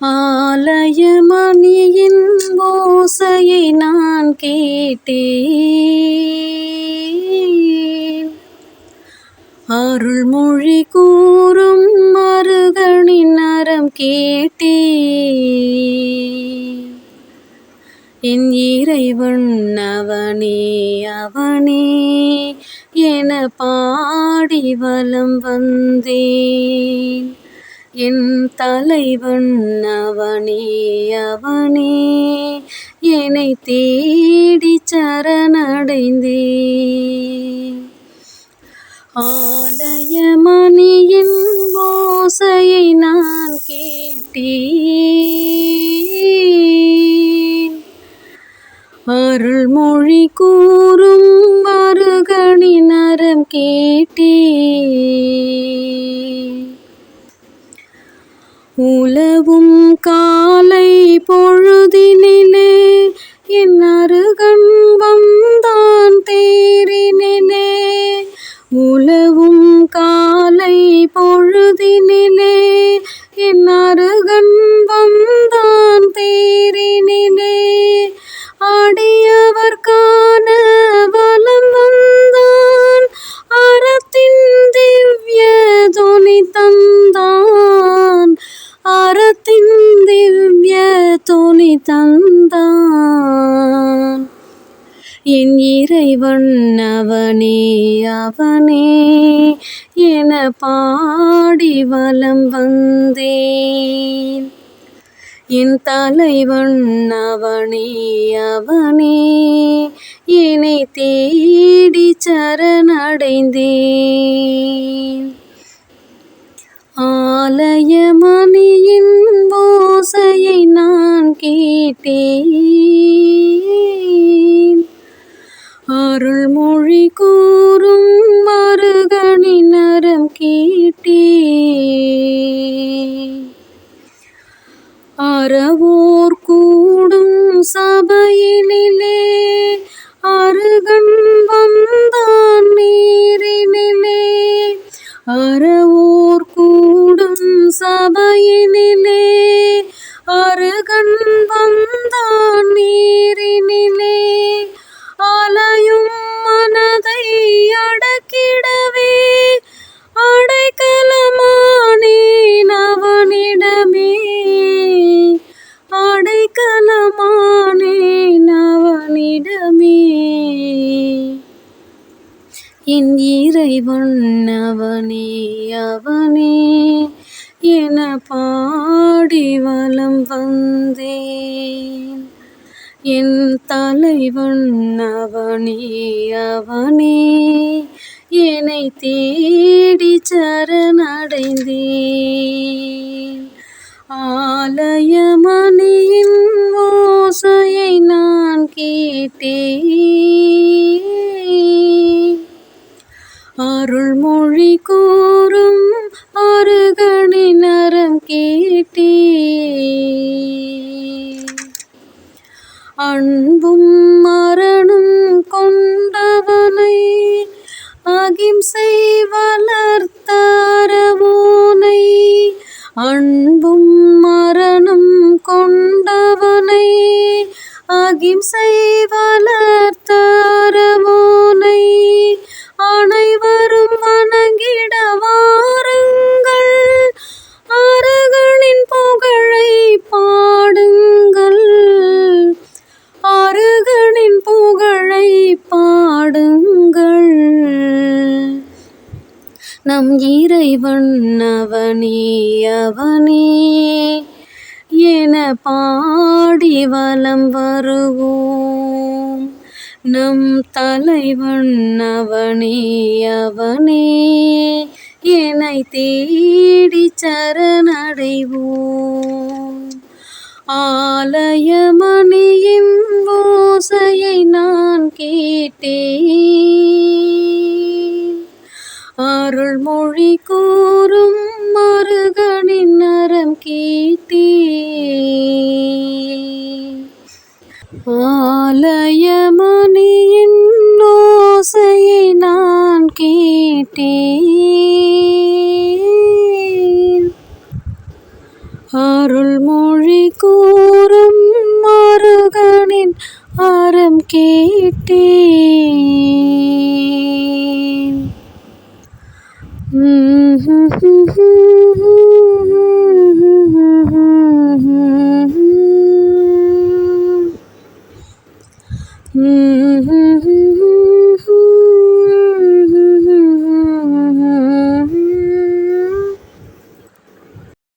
ஆலயமணியின் ஓசையை நான் கேட்டேன். அருள்மொழி கூறும் மருகனின் நரம் கேட்டே என் இறைவன் அவனே அவனே என பாடி வலம் வந்தேன். என் தலைவன் அவனே அவனே. என்னை தேடி சரணடைந்தே ஆலயமணியின் ஓசையை நான் கேட்டேன் அருள்மொழி கூறும் மருகனின் நரம் கேட்டேன் உலவும் காலை பொழுதினிலே என் அருகன் வந்தான் தேரினிலே. உலவும் காலை பொழுதினிலே தந்தான். என் இறைவன் அவனே அவனே. என பாடி வலம் வந்தேன். என் தலைவன் அவனே அவனே. என்னை தேடி சரணடைந்தேன். ஆலயமணியின் ஓசையை நான் கேட்டேன். அருள்மொழி கூறும் மருகனின் நரம் கேட்டேன். அறவோர் கூடும் சபையிலே இறைவன் அவனே அவனே. என பாடி வலம் வந்தேன். என் தலைவன் அவனே அவனே. என்னை தேடி சரணடைந்தேன். ஆலயமணியின் ஓசையை நான் கேட்டேன். அவனை அகிம்சை வளர்த்தாரமோனை அனைவரும் வணங்கிட வாருங்கள் அருகனின் புகழை பாடுங்கள். அருகனின் புகழை பாடுங்கள். நம் இறைவன் அவனே அவனே. என பாடி வலம் வருவோம். நம் தலைவன் அவனே அவனே என்னை தேடி சரணடைவோம். ஆலயமணியின் ஓசையை நான் கேட்டேன். அருள்மொழி கூறும் மருகனின் நரம் கேட்டேன் ஆலயமணியின் ஓசையை நான் கேட்டேன் அருள்மொழி கூறும் மருகனின் அறம் கேட்டேன் Mm-hmm. Mm-hmm.